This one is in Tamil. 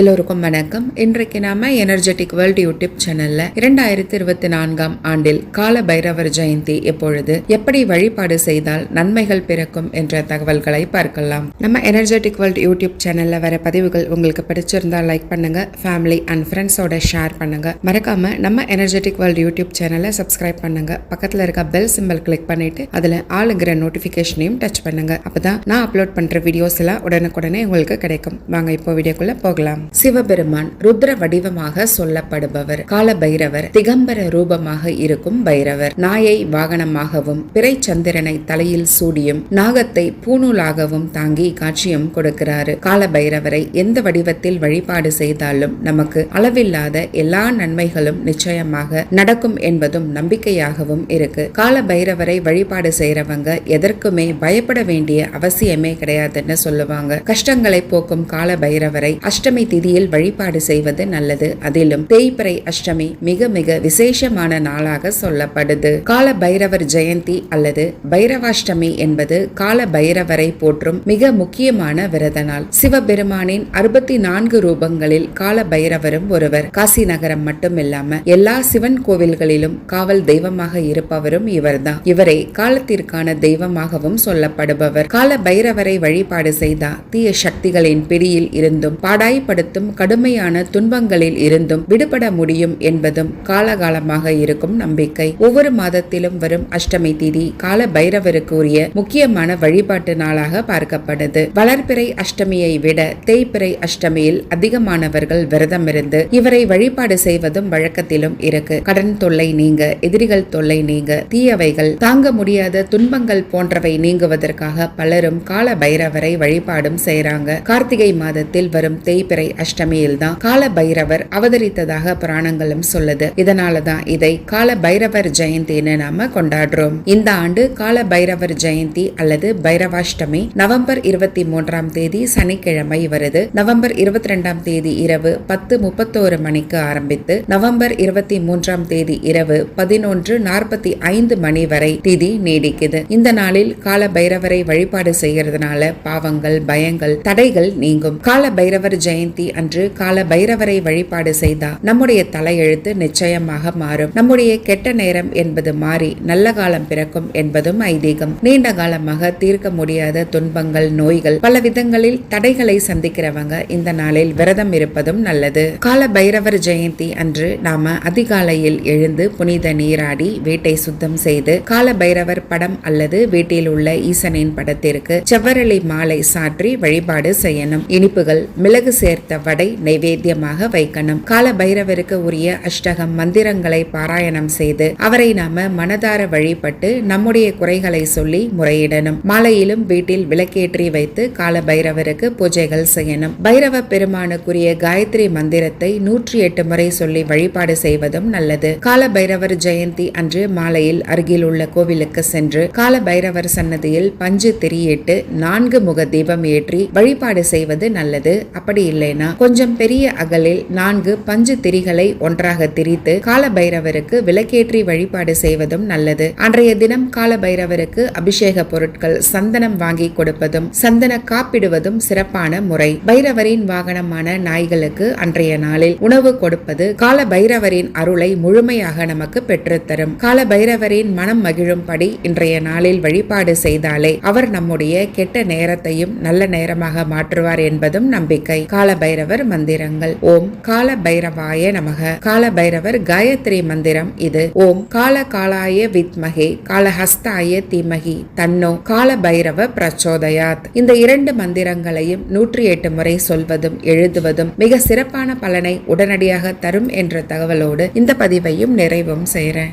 எல்லோருக்கும் வணக்கம். இன்றைக்கு நாம எனர்ஜெட்டிக் வேர்ல்ட் யூடியூப் சேனல்ல இரண்டாயிரத்தி இருபத்தி நான்காம் ஆண்டில் கால பைரவர் ஜெயந்தி எப்பொழுது எப்படி வழிபாடு செய்தால் நன்மைகள் பிறக்கும் என்ற தகவல்களை பார்க்கலாம். நம்ம எனர்ஜெட்டிக் வேர்ல்ட் யூடியூப் சேனல்ல வர பதிவுகள் உங்களுக்கு பிடிச்சிருந்தா லைக் பண்ணுங்க ஃபேமிலி அண்ட் ஃப்ரெண்ட்ஸோட ஷேர் பண்ணுங்க. மறக்காம நம்ம எனர்ஜெட்டிக் வேர்ல்ட் யூடியூப் சேனலை சப்ஸ்கிரைப் பண்ணுங்க. பக்கத்துல இருக்க பெல் சிம்பிள் கிளிக் பண்ணிட்டு அதுல ஆளுங்கிற நோட்டிபிகேஷனையும் டச் பண்ணுங்க. அப்பதான் நான் அப்லோட் பண்ற வீடியோஸ் எல்லாம் உடனுக்குடனே உங்களுக்கு கிடைக்கும். வாங்க இப்போ வீடியோக்குள்ள போகலாம். சிவபெருமான் ருத்ர வடிவமாக சொல்லப்படுபவர் கால பைரவர் திகம்பர ரூபமாக இருக்கும் பைரவர். நாயை வாகனமாகவும் பிறை சந்திரனை தலையில் சூடியும் நாகத்தை பூணூலாகவும் தாங்கி காட்சியும் கொடுக்கிறாரு. கால பைரவரை எந்த வடிவத்தில் வழிபாடு செய்தாலும் நமக்கு அளவில்லாத எல்லா நன்மைகளும் நிச்சயமாக நடக்கும் என்பதும் நம்பிக்கையாகவும் இருக்கு. கால பைரவரை வழிபாடு செய்யறவங்க எதற்குமே பயப்பட வேண்டிய அவசியமே கிடையாதுன்னு சொல்லுவாங்க. கஷ்டங்களை போக்கும் கால பைரவரை அஷ்டமி திதியில் வழிபாடு செய்வது நல்லது. அதிலும் தேய்பிறை அஷ்டமி மிக மிக விசேஷமான நாளாக சொல்லப்படுது. கால பைரவர் ஜெயந்தி அல்லது பைரவாஷ்டமி என்பது கால பைரவரை போற்றும் மிக முக்கியமான விரத நாள். சிவபெருமானின் அறுபத்தி நான்கு ரூபங்களில் கால பைரவரும் ஒருவர். காசி நகரம் மட்டுமில்லாம எல்லா சிவன் கோவில்களிலும் காவல் தெய்வமாக இருப்பவரும் இவர்தான். இவரே காலத்திற்கான தெய்வமாகவும் சொல்லப்படுபவர். கால பைரவரை வழிபாடு செய்தா தீய சக்திகளின் பிடியில் இருந்தும் ஏற்படுத்தும் கடுமையான துன்பங்களில் இருந்தும் விடுபட முடியும் என்பதும் காலகாலமாக இருக்கும் நம்பிக்கை. ஒவ்வொரு மாதத்திலும் வரும் அஷ்டமி திதி கால பைரவருக்கு உரிய முக்கியமான வழிபாட்டு நாளாக பார்க்கப்படுது. வளர்பிறை அஷ்டமியை விட தேய்பிறை அஷ்டமியில் அதிகமானவர்கள் விரதமிருந்து இவரை வழிபாடு செய்வதும் வழக்கத்திலும் இருக்கு. கடன் தொல்லை நீங்க எதிரிகள் தொல்லை நீங்க தீயவைகள் தாங்க முடியாத துன்பங்கள் போன்றவை நீங்குவதற்காக பலரும் கால பைரவரை வழிபாடும் செய்றாங்க. கார்த்திகை மாதத்தில் வரும் தேய்பிறை அஷ்டமியில் தான் கால பைரவர் அவதரித்ததாக புராணங்களும் சொல்லுது. இதனாலதான் இதை கால பைரவர் ஜெயந்தின்னு நாம கொண்டாடுறோம். இந்த ஆண்டு கால பைரவர் ஜெயந்தி அல்லது பைரவாஷ்டமி நவம்பர் இருபத்தி மூன்றாம் தேதி சனிக்கிழமை வருது. நவம்பர் இருபத்தி ரெண்டாம் தேதி இரவு பத்து முப்பத்தோரு மணிக்கு ஆரம்பித்து நவம்பர் இருபத்தி மூன்றாம் தேதி இரவு பதினொன்று நாற்பத்தி ஐந்து மணி வரை திதி நீடிக்குது. இந்த நாளில் கால பைரவரை வழிபாடு செய்யறதுனால பாவங்கள் பயங்கள் தடைகள் நீங்கும். கால பைரவர் ஜெயந்தி சதுர்த்தி அன்று கால பைரவரை வழிபாடு செய்தா. நம்முடைய தலையெழுத்து நிச்சயமாக மாறும். நம்முடைய கெட்ட நேரம் என்பது மாறி நல்ல காலம் பிறக்கும் என்பதும் ஐதீகம். நீண்ட காலமாக தீர்க்க முடியாத துன்பங்கள் நோய்கள் பல விதங்களில் தடைகளை சந்திக்கிறவங்க இந்த நாளில் விரதம் இருப்பதும் நல்லது. கால பைரவர் ஜெயந்தி அன்று நாம அதிகாலையில் எழுந்து புனித நீராடி வீட்டை சுத்தம் செய்து கால பைரவர் படம் அல்லது வீட்டில் உள்ள ஈசனின் படத்திற்கு செவ்வரளி மாலை சாற்றி வழிபாடு செய்யணும். இனிப்புகள் மிளகு சேர்த்து வடை நைவேத்தியமாக வைக்கணும். கால பைரவருக்கு உரிய அஷ்டகம் மந்திரங்களை பாராயணம் செய்து அவரை நாம மனதார வழிபட்டு நம்முடைய குறைகளை சொல்லி முறையிடணும். மாலையிலும் வீட்டில் விளக்கேற்றி வைத்து கால பைரவருக்கு பூஜைகள் செய்யணும். பைரவ பெருமானுக்குரிய காயத்ரி மந்திரத்தை நூற்றி எட்டு முறை சொல்லி வழிபாடு செய்வதும் நல்லது. கால பைரவர் ஜெயந்தி அன்று மாலையில் அருகில் உள்ள கோவிலுக்கு சென்று கால பைரவர் சன்னதியில் பஞ்சு திரியிட்டு நான்கு முக தீபம் ஏற்றி வழிபாடு செய்வது நல்லது. அப்படி இல்லை இல்லைனா கொஞ்சம் பெரிய அகலில் நான்கு பஞ்சு திரிகளை ஒன்றாக திரித்து கால பைரவருக்கு விளக்கேற்றி வழிபாடு செய்வதும் நல்லது. அன்றைய தினம் கால பைரவருக்கு அபிஷேக பொருட்கள் சந்தனம் வாங்கி கொடுப்பதும் சந்தன காப்பிடுவதும் சிறப்பான முறை. பைரவரின் வாகனமான நாய்களுக்கு அன்றைய நாளில் உணவு கொடுப்பது கால பைரவரின் அருளை முழுமையாக நமக்கு பெற்றுத்தரும் கால பைரவரின் மனம் மகிழும்படி இன்றைய நாளில் வழிபாடு செய்தாலே அவர் நம்முடைய கெட்ட நேரத்தையும் நல்ல நேரமாக மாற்றுவார் என்பதும் நம்பிக்கை. கால பைரவர் மந்திரங்கள். ஓம் கால பைரவாய நமக. கால பைரவர் காயத்ரி மந்திரம் இது. ஓம் கால காலாய வித்மகே. காலஹஸ்தாய தீமகி. தன்னோ கால பைரவ பிரச்சோதயாத். இந்த இரண்டு மந்திரங்களையும் நூற்றி எட்டு முறை சொல்வதும் எழுதுவதும் மிக சிறப்பான பலனை உடனடியாக தரும் என்ற தகவலோடு இந்த பதிவையும் நிறைவும் செய்கிறேன்.